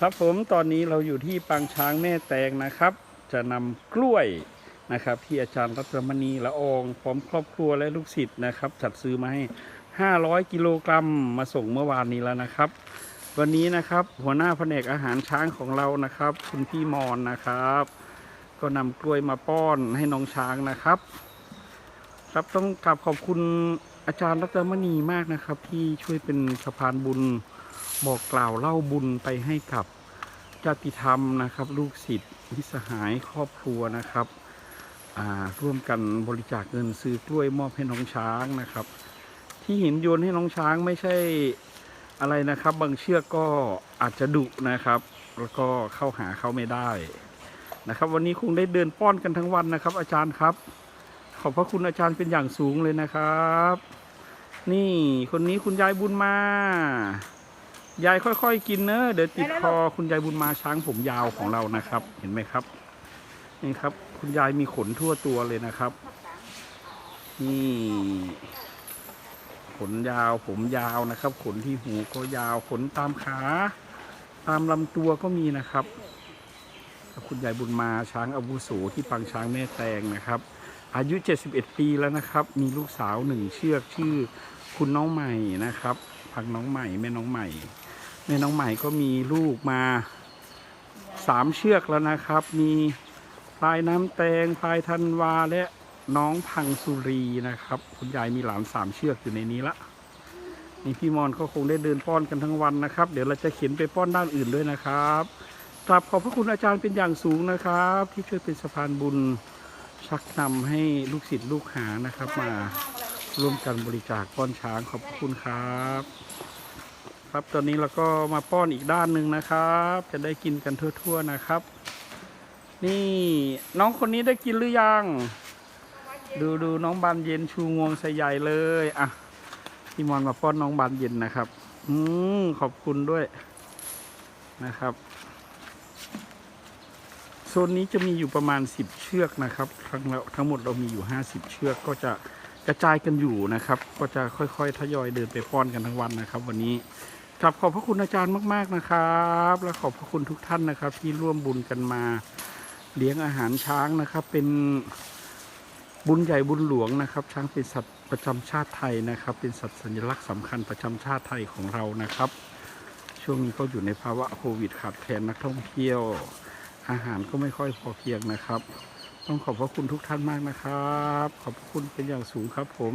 ครับผมตอนนี้เราอยู่ที่ปางช้างแม่แตงนะครับ จะนำกล้วยนะครับ ที่อาจารย์รัตมณีละอองพร้อมครอบครัวและลูกศิษย์นะครับ จัดซื้อมาให้ 500 กิโลกรัมมาส่งเมื่อวานนี้แล้วนะครับ วันนี้นะครับหัวหน้าแผนกอาหารช้างของเรานะครับ คุณพี่มอนนะครับ ก็นำกล้วยมาป้อนให้น้องช้างนะครับ ครับต้องกราบขอบคุณอาจารย์รัตมณีมากนะครับ ที่ช่วยเป็นสะพานบุญ บอกกล่าวเล่าบุญไปให้กับญาติธรรมนะครับ ลูกศิษย์มิสหายครอบครัวนะครับร่วมกันบริจาคเงินซื้อกล้วยมอบให้น้องช้างนะครับ ที่ห็นโยนให้น้องช้างไม่ใช่อะไรนะครับ บางเชือกก็อาจจะดุนะครับ แล้วก็เข้าหาเขาไม่ได้นะครับ วันนี้คงได้เดินป้อนกันทั้งวันนะครับ อาจารย์ครับ ขอบพระคุณอาจารย์เป็นอย่างสูงเลยนะครับ นี่คนนี้คุณยายบุญมา ยายค่อยๆ กินเนอะเดี๋ยวติดคอคุณยายบุญมาช้างผมยาวของเรานะครับ เห็นไหมครับ นี่ครับ คุณยายมีขนทั่วตัวเลยนะครับ นี่ ขนยาวผมยาวนะครับ ขนที่หูก็ยาวขนตามขา ตามลำตัวก็มีนะครับ คุณยายบุญมาช้างอาวุโสที่ปังช้างแม่แตงนะครับ อายุ 71 ปีแล้วนะครับ มีลูกสาวหนึ่งเชือกชื่อคุณน้องใหม่นะครับพังน้องใหม่แม่น้องใหม่ แม่น้องใหม่ก็มีลูกมาสามเชือกแล้วนะครับ มีพลายน้ำแตงพลายธันวาและน้องพังสุรีนะครับ คุณยายมีหลานสามเชือกอยู่ในนี้ละนี่พี่มอนก็คงได้เดินป้อนกันทั้งวันนะครับ เดี๋ยวเราจะเข็นไปป้อนด้านอื่นด้วยนะครับกราบขอบพระคุณอาจารย์เป็นอย่างสูงนะครับ ที่ช่วยเป็นสะพานบุญชักนำให้ลูกศิษย์ลูกหานะครับ มาร่วมกันบริจาคป้อนช้างขอบพระคุณครับ ครับ ตอนนี้เราก็มาป้อนอีกด้านหนึ่งนะครับ จะได้กินกันทั่ว ๆนะครับ นี่น้องคนนี้ได้กินหรือยัง ดูดูน้องบานเย็นชูงวงใส่ใหญ่เลยอะพี่มอนมาป้อนน้องบานเย็นนะครับ อืมขอบคุณด้วยนะครับโซนนี้จะมีอยู่ประมาณ 10 เชือกนะครับ ทั้งเราทั้งหมดเรามีอยู่ 50 เชือกก็จะกระจายกันอยู่นะครับ ก็จะค่อยๆ ทยอยเดินไปป้อนกันทั้งวันนะครับ วันนี้ กลับขอบพระคุณอาจารย์มาก ๆนะครับ และขอบพระคุณทุกท่านนะครับ ที่ร่วมบุญกันมา เลี้ยงอาหารช้างนะครับ เป็นบุญใหญ่บุญหลวงนะครับ ช้างเป็นสัตว์ประจำชาติไทยนะครับ เป็นสัตว์สัญลักษณ์สำคัญประจำชาติไทยของเรานะครับ ช่วงนี้ก็อยู่ในภาวะโควิดขาดแคลนนักท่องเที่ยว อาหารก็ไม่ค่อยพอเพียงนะครับ ต้องขอบพระคุณทุกท่านมากนะครับ ขอบพระคุณเป็นอย่างสูงครับผม